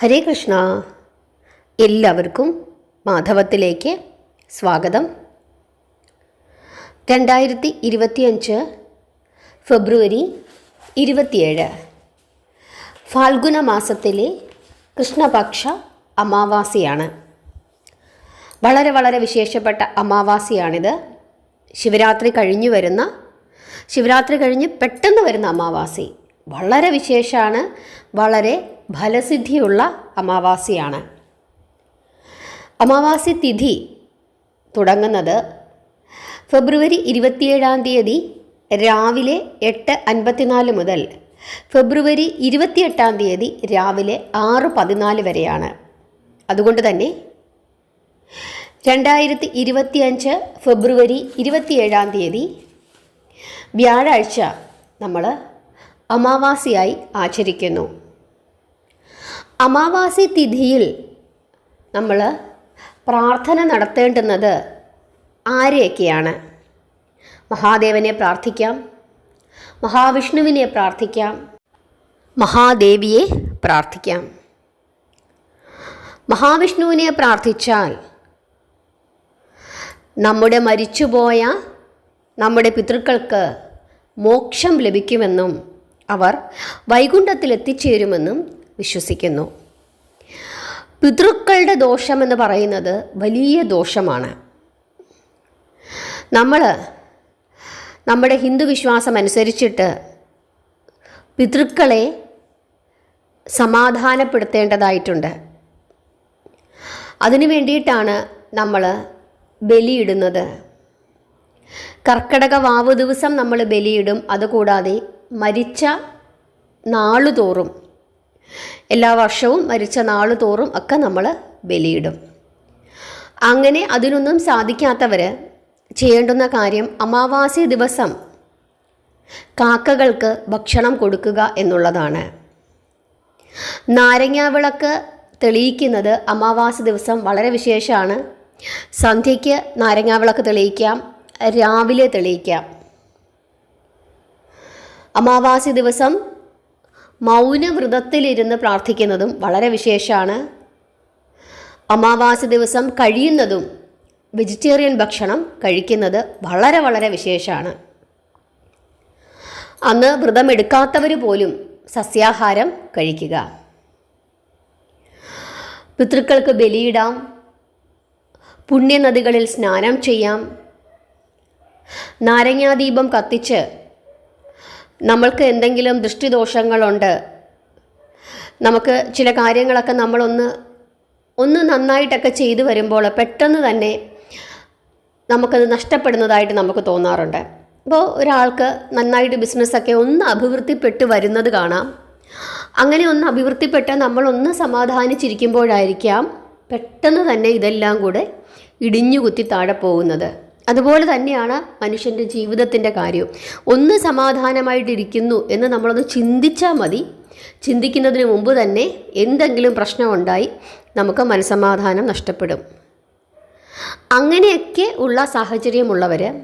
ഹരേ കൃഷ്ണ. എല്ലാവർക്കും മാധവത്തിലേക്ക് സ്വാഗതം. രണ്ടായിരത്തി ഇരുപത്തിയഞ്ച് ഫെബ്രുവരി ഇരുപത്തിയേഴ്. ഫാൽഗുന മാസത്തിലെ കൃഷ്ണപക്ഷ അമാവാസിയാണ്. വളരെ വളരെ വിശേഷപ്പെട്ട അമാവാസിയാണിത്. ശിവരാത്രി കഴിഞ്ഞു വരുന്ന ശിവരാത്രി കഴിഞ്ഞ് പെട്ടെന്ന് വരുന്ന അമാവാസി. വളരെ വിശേഷമാണ് വളരെ ഫലസിദ്ധിയുള്ള അമാവാസിയാണ്. അമാവാസി തിഥി തുടങ്ങുന്നത് ഫെബ്രുവരി ഇരുപത്തിയേഴാം തീയതി രാവിലെ എട്ട് അൻപത്തിനാല് മുതൽ ഫെബ്രുവരി ഇരുപത്തിയെട്ടാം തീയതി രാവിലെ ആറ് പതിനാല് വരെയാണ്. അതുകൊണ്ട് തന്നെ രണ്ടായിരത്തി ഇരുപത്തിയഞ്ച് ഫെബ്രുവരി ഇരുപത്തിയേഴാം തീയതി വ്യാഴാഴ്ച നമ്മൾ അമാവാസിയായി ആചരിക്കുന്നു. അമാവാസി തിഥിയിൽ നമ്മൾ പ്രാർത്ഥന നടത്തേണ്ടുന്നത് ആരെയൊക്കെയാണ്? മഹാദേവനെ പ്രാർത്ഥിക്കാം മഹാവിഷ്ണുവിനെ പ്രാർത്ഥിക്കാം മഹാദേവിയെ പ്രാർത്ഥിക്കാം. മഹാവിഷ്ണുവിനെ പ്രാർത്ഥിച്ചാൽ നമ്മുടെ മരിച്ചുപോയ നമ്മുടെ പിതൃക്കൾക്ക് മോക്ഷം ലഭിക്കുമെന്നും അവർ വൈകുണ്ഠത്തിൽ എത്തിച്ചേരുമെന്നും വിശ്വസിക്കുന്നു. പിതൃക്കളുടെ ദോഷമെന്ന് പറയുന്നത് വലിയ ദോഷമാണ്. നമ്മൾ നമ്മുടെ ഹിന്ദു വിശ്വാസം അനുസരിച്ചിട്ട് പിതൃക്കളെ സമാധാനപ്പെടുത്തേണ്ടതായിട്ടുണ്ട്. അതിനു വേണ്ടിയിട്ടാണ് നമ്മൾ ബലിയിടുന്നത്. കർക്കടക വാവ് ദിവസം നമ്മൾ ബലിയിടും. അതുകൂടാതെ മരിച്ച നാളുതോറും എല്ലാ വർഷവും മരിച്ച നാളുതോറും ഒക്കെ നമ്മൾ ബലിയിടും. അങ്ങനെ അതിനൊന്നും സാധിക്കാത്തവർ ചെയ്യേണ്ടുന്ന കാര്യം അമാവാസി ദിവസം കാക്കകൾക്ക് ഭക്ഷണം കൊടുക്കുക എന്നുള്ളതാണ്. നാരങ്ങാവിളക്ക് തെളിയിക്കുന്നത് അമാവാസി ദിവസം വളരെ വിശേഷമാണ്. സന്ധ്യയ്ക്ക് നാരങ്ങാവിളക്ക് തെളിയിക്കാം രാവിലെ തെളിയിക്കാം. അമാവാസി ദിവസം മൗനവ്രതത്തിലിരുന്ന് പ്രാർത്ഥിക്കുന്നതും വളരെ വിശേഷമാണ്. അമാവാസി ദിവസം കഴിയുന്നതും വെജിറ്റേറിയൻ ഭക്ഷണം കഴിക്കുന്നത് വളരെ വളരെ വിശേഷമാണ്. അന്ന് വ്രതമെടുക്കാത്തവർ പോലും സസ്യാഹാരം കഴിക്കുക. പിതൃക്കൾക്ക് ബലിയിടാം. പുണ്യനദികളിൽ സ്നാനം ചെയ്യാം. നാരങ്ങാദീപം കത്തിച്ച് നമ്മൾക്ക് എന്തെങ്കിലും ദൃഷ്ടിദോഷങ്ങളുണ്ട് നമുക്ക് ചില കാര്യങ്ങളൊക്കെ നമ്മളൊന്ന് ഒന്ന് നന്നായിട്ടൊക്കെ ചെയ്തു വരുമ്പോൾ പെട്ടെന്ന് തന്നെ നമുക്കത് നഷ്ടപ്പെടുന്നതായിട്ട് നമുക്ക് തോന്നാറുണ്ട്. അപ്പോൾ ഒരാൾക്ക് നന്നായിട്ട് ബിസിനസ്സൊക്കെ ഒന്ന് അഭിവൃദ്ധിപ്പെട്ട് വരുന്നത് കാണാം. അങ്ങനെ ഒന്ന് അഭിവൃദ്ധിപ്പെട്ട നമ്മളൊന്ന് സമാധാനിച്ചിരിക്കുമ്പോഴായിരിക്കാം പെട്ടെന്ന് തന്നെ ഇതെല്ലാം കൂടെ ഇടിഞ്ഞു കുത്തി താഴെ പോകുന്നത്. അതുപോലെ തന്നെയാണ് മനുഷ്യന്റെ ജീവിതത്തിന്റെ കാര്യം ഒന്ന് സമാധാനമായിട്ടിരിക്കുന്നു എന്ന് നമ്മളൊന്ന് ചിന്തിച്ചാൽ മതി. ചിന്തിക്കുന്നതിന് മുമ്പ് തന്നെ എന്തെങ്കിലും പ്രശ്നമുണ്ടായി നമുക്ക് മനസമാധാനം നഷ്ടപ്പെടും. അങ്ങനെയൊക്കെ ഉള്ള സാഹചര്യമുള്ളവർ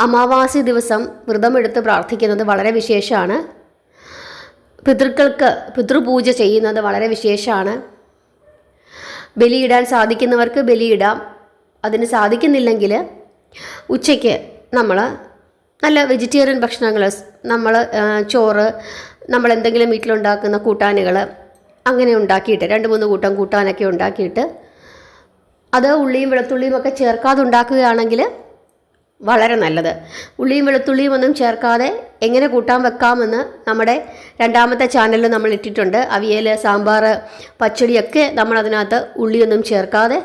അമാവാസി ദിവസം വ്രതമെടുത്ത് പ്രാർത്ഥിക്കുന്നത് വളരെ വിശേഷമാണ്. പിതൃക്കൾക്ക് പിതൃപൂജ ചെയ്യുന്നത് വളരെ വിശേഷമാണ്. ബലിയിടാൻ സാധിക്കുന്നവർക്ക് ബലിയിടാം. അതിന് സാധിക്കുന്നില്ലെങ്കിൽ ഉച്ചയ്ക്ക് നമ്മൾ നല്ല വെജിറ്റേറിയൻ ഭക്ഷണങ്ങൾ നമ്മൾ ചോറ് നമ്മൾ എന്തെങ്കിലും വീട്ടിലുണ്ടാക്കുന്ന കൂട്ടാനുകൾ അങ്ങനെ ഉണ്ടാക്കിയിട്ട് രണ്ട് മൂന്ന് കൂട്ടം കൂട്ടാനൊക്കെ ഉണ്ടാക്കിയിട്ട് അത് ഉള്ളിയും വെളുത്തുള്ളിയും ഒക്കെ ചേർക്കാതെ ഉണ്ടാക്കുകയാണെങ്കിൽ വളരെ നല്ലത്. ഉള്ളിയും വെളുത്തുള്ളിയും ഒന്നും ചേർക്കാതെ എങ്ങനെ കൂട്ടാൻ വെക്കാമെന്ന് നമ്മുടെ രണ്ടാമത്തെ ചാനലിൽ നമ്മൾ ഇട്ടിട്ടുണ്ട്. അവിയൽ സാമ്പാർ പച്ചടിയൊക്കെ നമ്മൾ അതിനകത്ത് ഉള്ളിയൊന്നും ചേർക്കാതെ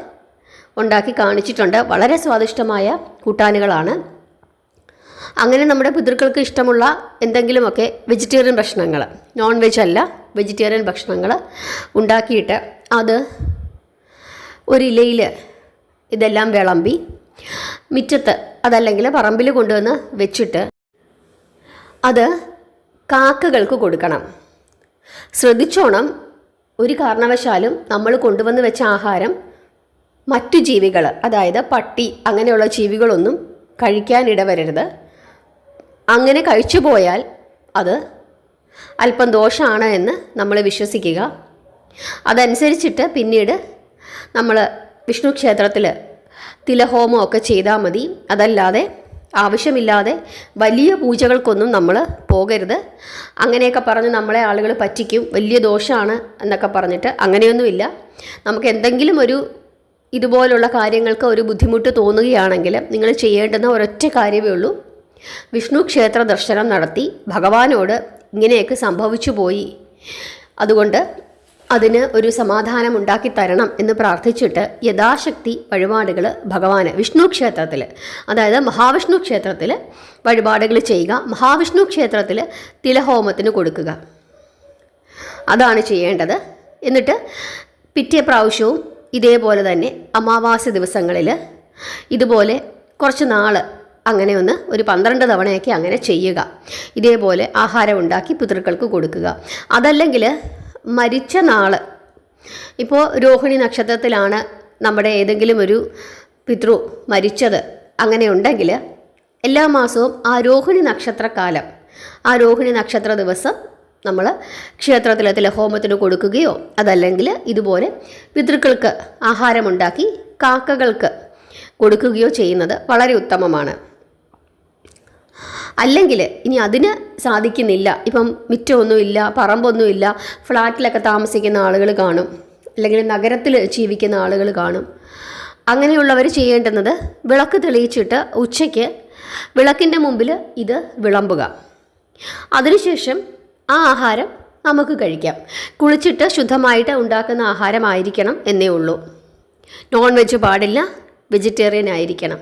ഉണ്ടാക്കി കാണിച്ചിട്ടുണ്ട്. വളരെ സ്വാദിഷ്ടമായ കൂട്ടാനുകളാണ്. അങ്ങനെ നമ്മുടെ പിതൃക്കൾക്ക് ഇഷ്ടമുള്ള എന്തെങ്കിലുമൊക്കെ വെജിറ്റേറിയൻ ഭക്ഷണങ്ങൾ നോൺ വെജ് അല്ല വെജിറ്റേറിയൻ ഭക്ഷണങ്ങൾ ഉണ്ടാക്കിയിട്ട് അത് ഒരിലയിൽ ഇതെല്ലാം വിളമ്പി മുറ്റത്ത് അതല്ലെങ്കിൽ പറമ്പിൽ കൊണ്ടുവന്ന് വെച്ചിട്ട് അത് കാക്കകൾക്ക് കൊടുക്കണം. ശ്രദ്ധിച്ചോണം ഒരു കാരണവശാലും നമ്മൾ കൊണ്ടുവന്ന് വെച്ച ആഹാരം മറ്റു ജീവികൾ അതായത് പട്ടി അങ്ങനെയുള്ള ജീവികളൊന്നും കഴിക്കാനിടവരരുത് അങ്ങനെ കഴിച്ചു പോയാൽ അത് അല്പം ദോഷമാണ് എന്ന് നമ്മൾ വിശ്വസിക്കുക. അതനുസരിച്ചിട്ട് പിന്നീട് നമ്മൾ വിഷ്ണു ക്ഷേത്രത്തിൽ തിലഹോമം ഒക്കെ ചെയ്താൽ മതി. അതല്ലാതെ ആവശ്യമില്ലാതെ വലിയ പൂജകൾക്കൊന്നും നമ്മൾ പോകരുത്. അങ്ങനെയൊക്കെ പറഞ്ഞ് നമ്മളെ ആളുകൾ പറ്റിക്കും. വലിയ ദോഷമാണ് എന്നൊക്കെ പറഞ്ഞിട്ട് അങ്ങനെയൊന്നുമില്ല. നമുക്ക് എന്തെങ്കിലും ഒരു ഇതുപോലുള്ള കാര്യങ്ങൾക്ക് ഒരു ബുദ്ധിമുട്ട് തോന്നുകയാണെങ്കിൽ നിങ്ങൾ ചെയ്യേണ്ടുന്ന ഒരൊറ്റ കാര്യമേ ഉള്ളൂ. വിഷ്ണു ക്ഷേത്ര ദർശനം നടത്തി ഭഗവാനോട് ഇങ്ങനെയൊക്കെ സംഭവിച്ചു പോയി. അതുകൊണ്ട് അതിന് ഒരു സമാധാനം ഉണ്ടാക്കി തരണം എന്ന് പ്രാർത്ഥിച്ചിട്ട് യഥാശക്തി വഴിപാടുകൾ ഭഗവാന് വിഷ്ണു ക്ഷേത്രത്തിൽ അതായത് മഹാവിഷ്ണു ക്ഷേത്രത്തിൽ വഴിപാടുകൾ ചെയ്യുക മഹാവിഷ്ണു ക്ഷേത്രത്തിൽ തിലഹോമത്തിന് കൊടുക്കുക. അതാണ് ചെയ്യേണ്ടത്. എന്നിട്ട് പിറ്റേ പ്രാവശ്യവും ഇതേപോലെ തന്നെ അമാവാസ്യ ദിവസങ്ങളിൽ ഇതുപോലെ കുറച്ച് നാൾ അങ്ങനെ ഒന്ന് ഒരു പന്ത്രണ്ട് തവണയൊക്കെ അങ്ങനെ ചെയ്യുക. ഇതേപോലെ ആഹാരം ഉണ്ടാക്കി പിതൃക്കൾക്ക് കൊടുക്കുക. അതല്ലെങ്കിൽ മരിച്ച നാൾ ഇപ്പോൾ രോഹിണി നക്ഷത്രത്തിലാണ് നമ്മുടെ ഏതെങ്കിലും ഒരു പിതൃ മരിച്ചത് അങ്ങനെ ഉണ്ടെങ്കിൽ എല്ലാ മാസവും ആ രോഹിണി നക്ഷത്രകാലം ആ രോഹിണി നക്ഷത്ര ദിവസം നമ്മൾ ക്ഷേത്രത്തിലെ തിലഹോമത്തിന് കൊടുക്കുകയോ അതല്ലെങ്കിൽ ഇതുപോലെ പിതൃക്കൾക്ക് ആഹാരമുണ്ടാക്കി കാക്കകൾക്ക് കൊടുക്കുകയോ ചെയ്യുന്നത് വളരെ ഉത്തമമാണ്. അല്ലെങ്കിൽ ഇനി അതിന് സാധിക്കുന്നില്ല. ഇപ്പം മിറ്റമൊന്നുമില്ല പറമ്പൊന്നുമില്ല ഫ്ലാറ്റിലൊക്കെ താമസിക്കുന്ന ആളുകൾ കാണും. അല്ലെങ്കിൽ നഗരത്തിൽ ജീവിക്കുന്ന ആളുകൾ കാണും. അങ്ങനെയുള്ളവർ ചെയ്യേണ്ടുന്നത് വിളക്ക് തെളിയിച്ചിട്ട് ഉച്ചയ്ക്ക് വിളക്കിന്റെ മുമ്പിൽ ഇത് വിളമ്പുക. അതിനുശേഷം ആ ആഹാരം നമുക്ക് കഴിക്കാം. കുളിച്ചിട്ട് ശുദ്ധമായിട്ട് ഉണ്ടാക്കുന്ന ആഹാരമായിരിക്കണം എന്നേ ഉള്ളൂ. നോൺ വെജ് പാടില്ല വെജിറ്റേറിയൻ ആയിരിക്കണം.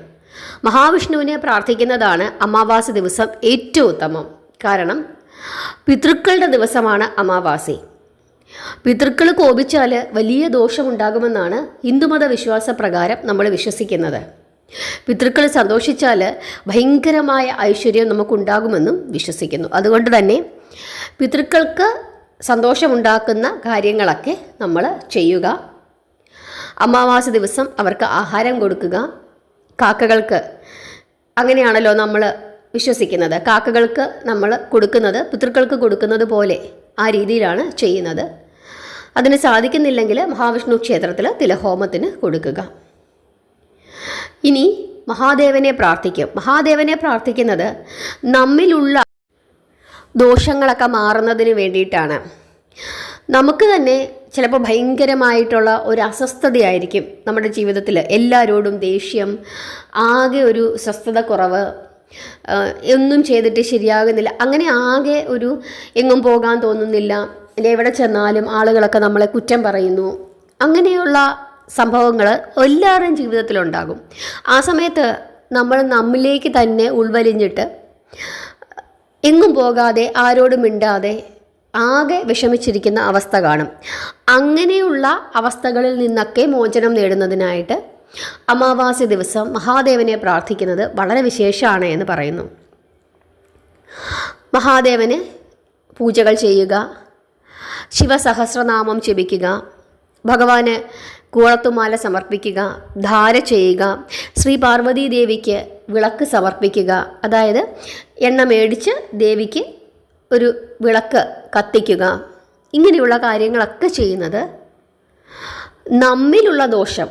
മഹാവിഷ്ണുവിനെ പ്രാർത്ഥിക്കുന്നതാണ് അമാവാസി ദിവസം ഏറ്റവും ഉത്തമം. കാരണം പിതൃക്കളുടെ ദിവസമാണ് അമാവാസി. പിതൃക്കൾ കോപിച്ചാൽ വലിയ ദോഷമുണ്ടാകുമെന്നാണ് ഹിന്ദുമത വിശ്വാസ പ്രകാരം നമ്മൾ വിശ്വസിക്കുന്നത്. പിതൃക്കൾ സന്തോഷിച്ചാൽ ഭയങ്കരമായ ഐശ്വര്യം നമുക്കുണ്ടാകുമെന്നും വിശ്വസിക്കുന്നു. അതുകൊണ്ട് തന്നെ പിതൃക്കൾക്ക് സന്തോഷമുണ്ടാക്കുന്ന കാര്യങ്ങളൊക്കെ നമ്മൾ ചെയ്യുക. അമാവാസി ദിവസം അവർക്ക് ആഹാരം കൊടുക്കുക. കാക്കകൾക്ക് അങ്ങനെയാണല്ലോ നമ്മൾ വിശ്വസിക്കുന്നത്. കാക്കകൾക്ക് നമ്മൾ കൊടുക്കുന്നത് പിതൃക്കൾക്ക് കൊടുക്കുന്നത് പോലെ ആ രീതിയിലാണ് ചെയ്യുന്നത്. അതിന് സാധിക്കുന്നില്ലെങ്കിൽ മഹാവിഷ്ണു ക്ഷേത്രത്തിൽ തിലഹോമത്തിന് കൊടുക്കുക. ഇനി മഹാദേവനെ പ്രാർത്ഥിക്കും. മഹാദേവനെ പ്രാർത്ഥിക്കുന്നത് നമ്മിലുള്ള ദോഷങ്ങളൊക്കെ മാറുന്നതിന് വേണ്ടിയിട്ടാണ്. നമുക്ക് തന്നെ ചിലപ്പോൾ ഭയങ്കരമായിട്ടുള്ള ഒരു അസ്വസ്ഥതയായിരിക്കും നമ്മുടെ ജീവിതത്തിൽ എല്ലാവരോടും ദേഷ്യം ആകെ ഒരു സ്വസ്ഥത കുറവ് ഒന്നും ചെയ്തിട്ട് ശരിയാകുന്നില്ല. അങ്ങനെ ആകെ ഒരു എങ്ങും പോകാൻ തോന്നുന്നില്ല. എവിടെ ചെന്നാലും ആളുകളൊക്കെ നമ്മളെ കുറ്റം പറയുന്നു. അങ്ങനെയുള്ള സംഭവങ്ങൾ എല്ലാവരുടെയും ജീവിതത്തിലുണ്ടാകും. ആ സമയത്ത് നമ്മൾ നമ്മിലേക്ക് തന്നെ ഉൾവലിഞ്ഞിട്ട് എങ്ങും പോകാതെ ആരോടും മിണ്ടാതെ ആകെ വിഷമിച്ചിരിക്കുന്ന അവസ്ഥ കാണും. അങ്ങനെയുള്ള അവസ്ഥകളിൽ നിന്നൊക്കെ മോചനം നേടുന്നതിനായിട്ട് അമാവാസി ദിവസം മഹാദേവനെ പ്രാർത്ഥിക്കുന്നത് വളരെ വിശേഷമാണ് എന്ന് പറയുന്നു. മഹാദേവന് പൂജകൾ ചെയ്യുക ശിവസഹസ്രനാമം ജപിക്കുക ഭഗവാന് കൂളത്തുമാല സമർപ്പിക്കുക ധാര ചെയ്യുക ശ്രീ പാർവതീ ദേവിക്ക് വിളക്ക് സമർപ്പിക്കുക. അതായത് എണ്ണ മേടിച്ച് ദേവിക്ക് ഒരു വിളക്ക് കത്തിക്കുക. ഇങ്ങനെയുള്ള കാര്യങ്ങളൊക്കെ ചെയ്യുന്നത് നമ്മിലുള്ള ദോഷം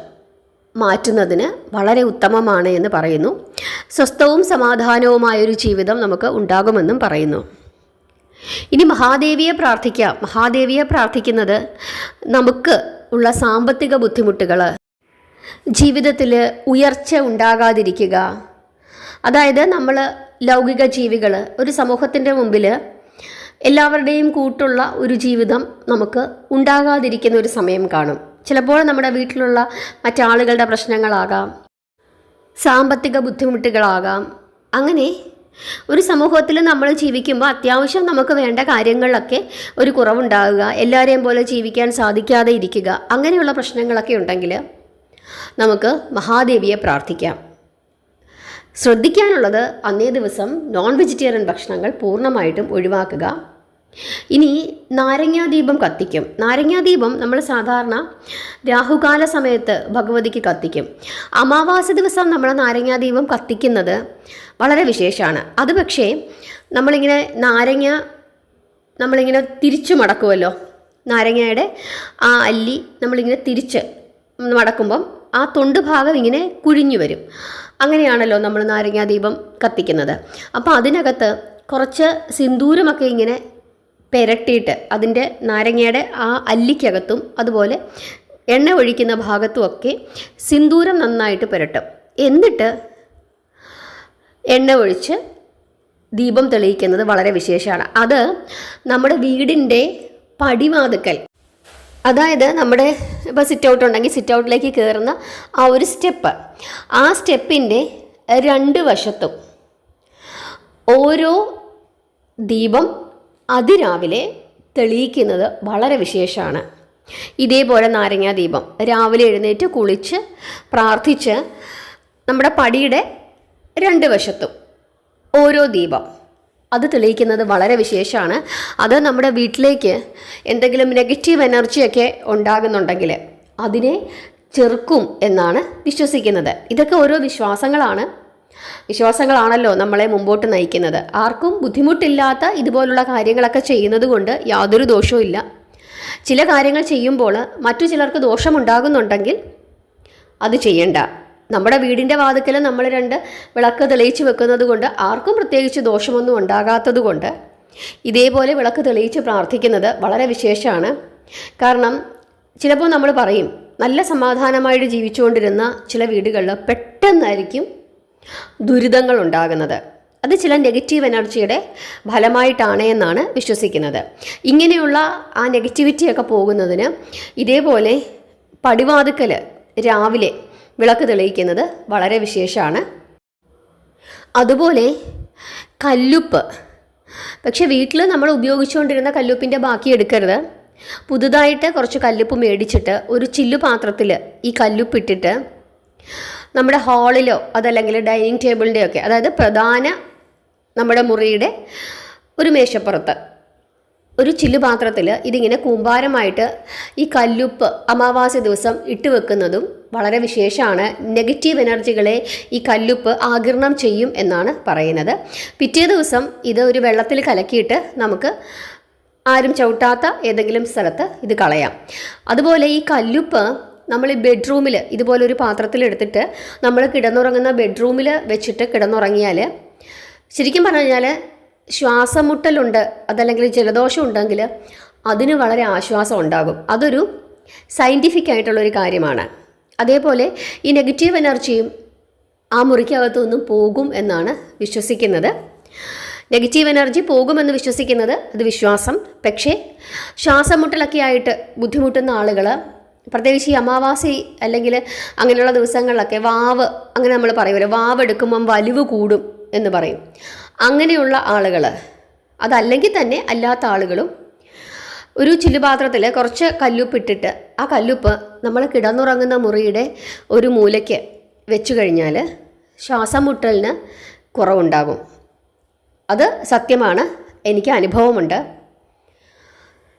മാറ്റുന്നതിന് വളരെ ഉത്തമമാണ് എന്ന് പറയുന്നു. സ്വസ്ഥവും സമാധാനവുമായൊരു ജീവിതം നമുക്ക് ഉണ്ടാകുമെന്നും പറയുന്നു. ഇനി മഹാദേവിയെ പ്രാർത്ഥിക്കാം. മഹാദേവിയെ പ്രാർത്ഥിക്കുന്നത് നമുക്ക് ഉള്ള സാമ്പത്തിക ബുദ്ധിമുട്ടുകൾ ജീവിതത്തിൽ ഉയർച്ച ഉണ്ടാകാതിരിക്കുക അതായത് നമ്മൾ ലൗകിക ജീവികൾ ഒരു സമൂഹത്തിന്റെ മുമ്പിൽ എല്ലാവരുടെയും കൂട്ടുള്ള ഒരു ജീവിതം നമുക്ക് ഉണ്ടാകാതിരിക്കുന്ന ഒരു സമയം കാണും. ചിലപ്പോൾ നമ്മുടെ വീട്ടിലുള്ള മറ്റാളുകളുടെ പ്രശ്നങ്ങളാകാം സാമ്പത്തിക ബുദ്ധിമുട്ടുകളാകാം. അങ്ങനെ ഒരു സമൂഹത്തിൽ നമ്മൾ ജീവിക്കുമ്പോൾ അത്യാവശ്യം നമുക്ക് വേണ്ട കാര്യങ്ങളിലൊക്കെ ഒരു കുറവുണ്ടാകുക എല്ലാവരെയും പോലെ ജീവിക്കാൻ സാധിക്കാതെ ഇരിക്കുക അങ്ങനെയുള്ള പ്രശ്നങ്ങളൊക്കെ ഉണ്ടെങ്കിൽ നമുക്ക് മഹാദേവിയെ പ്രാർത്ഥിക്കാം. ശ്രദ്ധിക്കാനുള്ളത് അന്നേ ദിവസം നോൺ വെജിറ്റേറിയൻ ഭക്ഷണങ്ങൾ പൂർണമായിട്ടും ഒഴിവാക്കുക. ഇനി നാരങ്ങാദീപം കത്തിക്കും. നാരങ്ങാദീപം നമ്മൾ സാധാരണ രാഹുകാല സമയത്ത് ഭഗവതിക്ക് കത്തിക്കും. അമാവാസ ദിവസം നമ്മൾ നാരങ്ങാദീപം കത്തിക്കുന്നത് വളരെ വിശേഷമാണ്. അത് പക്ഷേ നമ്മളിങ്ങനെ നാരങ്ങ നമ്മളിങ്ങനെ തിരിച്ചു മടക്കുമല്ലോ നാരങ്ങയുടെ ആ അല്ലി നമ്മളിങ്ങനെ തിരിച്ച് മടക്കുമ്പം ആ തൊണ്ട് ഭാഗം ഇങ്ങനെ കുഴിഞ്ഞു വരും. അങ്ങനെയാണല്ലോ നമ്മൾ നാരങ്ങാ ദീപം കത്തിക്കുന്നത്. അപ്പോൾ അതിനകത്ത് കുറച്ച് സിന്ദൂരമൊക്കെ ഇങ്ങനെ പെരട്ടിയിട്ട് അതിന്റെ നാരങ്ങയുടെ ആ അല്ലിക്കകത്തും അതുപോലെ എണ്ണ ഒഴിക്കുന്ന ഭാഗത്തുമൊക്കെ സിന്ദൂരം നന്നായിട്ട് പുരട്ടും. എന്നിട്ട് എണ്ണ ഒഴിച്ച് ദീപം തെളിയിക്കുന്നത് വളരെ വിശേഷമാണ്. അത് നമ്മുടെ വീടിന്റെ പടിവാതുക്കൽ അതായത് നമ്മുടെ ഇപ്പോൾ സിറ്റ് ഔട്ട് ഉണ്ടെങ്കിൽ സിറ്റ് ഔട്ടിലേക്ക് കയറുന്ന ആ ഒരു സ്റ്റെപ്പ്. ആ സ്റ്റെപ്പിന്റെ രണ്ട് വശത്തും ഓരോ ദീപം അതിരാവിലെ തെളിയിക്കുന്നത് വളരെ വിശേഷമാണ്. ഇതേപോലെ നാരങ്ങ ദീപം. രാവിലെ എഴുന്നേറ്റ് കുളിച്ച് പ്രാർത്ഥിച്ച് നമ്മുടെ പടിയുടെ രണ്ട് വശത്തും ഓരോ ദീപം. അത് തെളിയിക്കുന്നത് വളരെ വിശേഷമാണ്. അത് നമ്മുടെ വീട്ടിലേക്ക് എന്തെങ്കിലും നെഗറ്റീവ് എനർജിയൊക്കെ ഉണ്ടാകുന്നുണ്ടെങ്കിൽ അതിനെ ചെറുക്കും എന്നാണ് വിശ്വസിക്കുന്നത്. ഇതൊക്കെ ഓരോ വിശ്വാസങ്ങളാണ്. വിശ്വാസങ്ങളാണല്ലോ നമ്മളെ മുമ്പോട്ട് നയിക്കുന്നത്. ആർക്കും ബുദ്ധിമുട്ടില്ലാത്ത ഇതുപോലുള്ള കാര്യങ്ങളൊക്കെ ചെയ്യുന്നത് കൊണ്ട് യാതൊരു ദോഷവും ചില കാര്യങ്ങൾ ചെയ്യുമ്പോൾ മറ്റു ചിലർക്ക് ദോഷമുണ്ടാകുന്നുണ്ടെങ്കിൽ അത് ചെയ്യണ്ട. നമ്മുടെ വീടിന്റെ വാതിക്കൽ നമ്മൾ രണ്ട് വിളക്ക് തെളിയിച്ച് വെക്കുന്നത് കൊണ്ട് ആർക്കും പ്രത്യേകിച്ച് ദോഷമൊന്നും ഉണ്ടാകാത്തത് കൊണ്ട് ഇതേപോലെ വിളക്ക് തെളിയിച്ച് പ്രാർത്ഥിക്കുന്നത് വളരെ വിശേഷമാണ്. കാരണം ചിലപ്പോൾ നമ്മൾ പറയും നല്ല സമാധാനമായിട്ട് ജീവിച്ചുകൊണ്ടിരുന്ന ചില വീടുകളിൽ പെട്ടെന്നായിരിക്കും ദുരിതങ്ങൾ ഉണ്ടാകുന്നത്. അത് ചില നെഗറ്റീവ് എനർജിയുടെ ഫലമായിട്ടാണ് എന്നാണ് വിശ്വസിക്കുന്നത്. ഇങ്ങനെയുള്ള ആ നെഗറ്റിവിറ്റിയൊക്കെ പോകുന്നതിന് ഇതേപോലെ പടിവാതുക്കൽ രാവിലെ വിളക്ക് തെളിയിക്കുന്നത് വളരെ വിശേഷമാണ്. അതുപോലെ കല്ലുപ്പ്. പക്ഷേ വീട്ടിൽ നമ്മൾ ഉപയോഗിച്ചുകൊണ്ടിരുന്ന കല്ലുപ്പിന്റെ ബാക്കി എടുക്കരുത്. പുതുതായിട്ട് കുറച്ച് കല്ലുപ്പ് മേടിച്ചിട്ട് ഒരു ചില്ലു പാത്രത്തിൽ ഈ കല്ലുപ്പിട്ടിട്ട് നമ്മുടെ ഹാളിലോ അതല്ലെങ്കിൽ ഡൈനിങ് ടേബിളിന്റെയൊക്കെ അതായത് പ്രധാന നമ്മുടെ മുറിയുടെ ഒരു മേശപ്പുറത്ത് ഒരു ചില്ലു പാത്രത്തിൽ ഇതിങ്ങനെ കൂമ്പാരമായിട്ട് ഈ കല്ലുപ്പ് അമാവാസ്യ ദിവസം ഇട്ട് വെക്കുന്നതും വളരെ വിശേഷമാണ്. നെഗറ്റീവ് എനർജികളെ ഈ കല്ലുപ്പ് ആകിരണം ചെയ്യും എന്നാണ് പറയുന്നത്. പിറ്റേ ദിവസം ഇത് ഒരു വെള്ളത്തിൽ കലക്കിയിട്ട് നമുക്ക് ആരും ചവിട്ടാത്ത ഏതെങ്കിലും സ്ഥലത്ത് ഇത് കളയാം. അതുപോലെ ഈ കല്ലുപ്പ് നമ്മൾ ഈ ബെഡ്റൂമിൽ ഇതുപോലെ ഒരു പാത്രത്തിൽ എടുത്തിട്ട് നമ്മൾ കിടന്നുറങ്ങുന്ന ബെഡ്റൂമിൽ വെച്ചിട്ട് കിടന്നുറങ്ങിയാൽ ശരിക്കും പറഞ്ഞു കഴിഞ്ഞാൽ ശ്വാസം മുട്ടലുണ്ട് അതല്ലെങ്കിൽ ജലദോഷം ഉണ്ടെങ്കിൽ അതിന് വളരെ ആശ്വാസം ഉണ്ടാകും. അതൊരു സയന്റിഫിക് ആയിട്ടുള്ളൊരു കാര്യമാണ്. അതേപോലെ ഈ നെഗറ്റീവ് എനർജിയും ആ മുറിക്കകത്തു നിന്നും പോകും എന്നാണ് വിശ്വസിക്കുന്നത്. നെഗറ്റീവ് എനർജി പോകുമെന്ന് വിശ്വസിക്കുന്നത് അത് വിശ്വാസം. പക്ഷേ ശ്വാസമുട്ടലൊക്കെ ആയിട്ട് ബുദ്ധിമുട്ടുന്ന ആളുകൾ പ്രത്യേകിച്ച് ഈ അമാവാസി അല്ലെങ്കിൽ അങ്ങനെയുള്ള ദിവസങ്ങളിലൊക്കെ വാവ് അങ്ങനെ നമ്മൾ പറയുമല്ലോ വാവ് എടുക്കുമ്പം വലിവ് കൂടും എന്ന് പറയും. അങ്ങനെയുള്ള ആളുകൾ അതല്ലെങ്കിൽ തന്നെ അല്ലാത്ത ആളുകളും ഒരു ചില്ലുപാത്രത്തിൽ കുറച്ച് കല്ലുപ്പിട്ടിട്ട് ആ കല്ലുപ്പ് നമ്മൾ കിടന്നുറങ്ങുന്ന മുറിയുടെ ഒരു മൂലയ്ക്ക് വെച്ചു കഴിഞ്ഞാൽ ശ്വാസം മുട്ടലിന് കുറവുണ്ടാകും. അത് സത്യമാണ്. എനിക്ക് അനുഭവമുണ്ട്.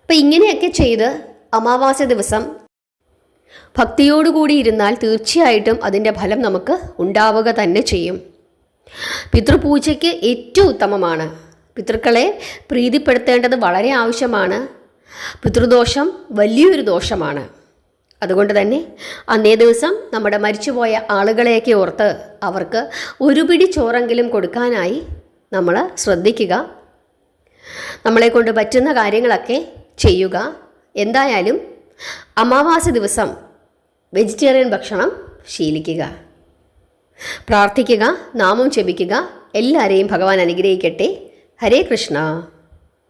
അപ്പം ഇങ്ങനെയൊക്കെ ചെയ്ത് അമാവാസ്യ ദിവസം ഭക്തിയോടുകൂടി ഇരുന്നാൽ തീർച്ചയായിട്ടും അതിന്റെ ഫലം നമുക്ക് ഉണ്ടാവുക തന്നെ ചെയ്യും. പിതൃപൂജയ്ക്ക് ഏറ്റവും ഉത്തമമാണ്. പിതൃക്കളെ പ്രീതിപ്പെടുത്തേണ്ടത് വളരെ ആവശ്യമാണ്. പിതൃദോഷം വലിയൊരു ദോഷമാണ്. അതുകൊണ്ട് തന്നെ അന്നേ ദിവസം നമ്മുടെ മരിച്ചുപോയ ആളുകളെയൊക്കെ ഓർത്ത് അവർക്ക് ഒരു പിടി ചോറെങ്കിലും കൊടുക്കാനായി നമ്മൾ ശ്രദ്ധിക്കുക. നമ്മളെ കൊണ്ട് പറ്റുന്ന കാര്യങ്ങളൊക്കെ ചെയ്യുക. എന്തായാലും അമാവാസി ദിവസം വെജിറ്റേറിയൻ ഭക്ഷണം ശീലിക്കുക. പ്രാർത്ഥിക്കുക നാമം ജപിക്കുക എല്ലാവരെയും ഭഗവാൻ അനുഗ്രഹിക്കട്ടെ. ഹരേ കൃഷ്ണ.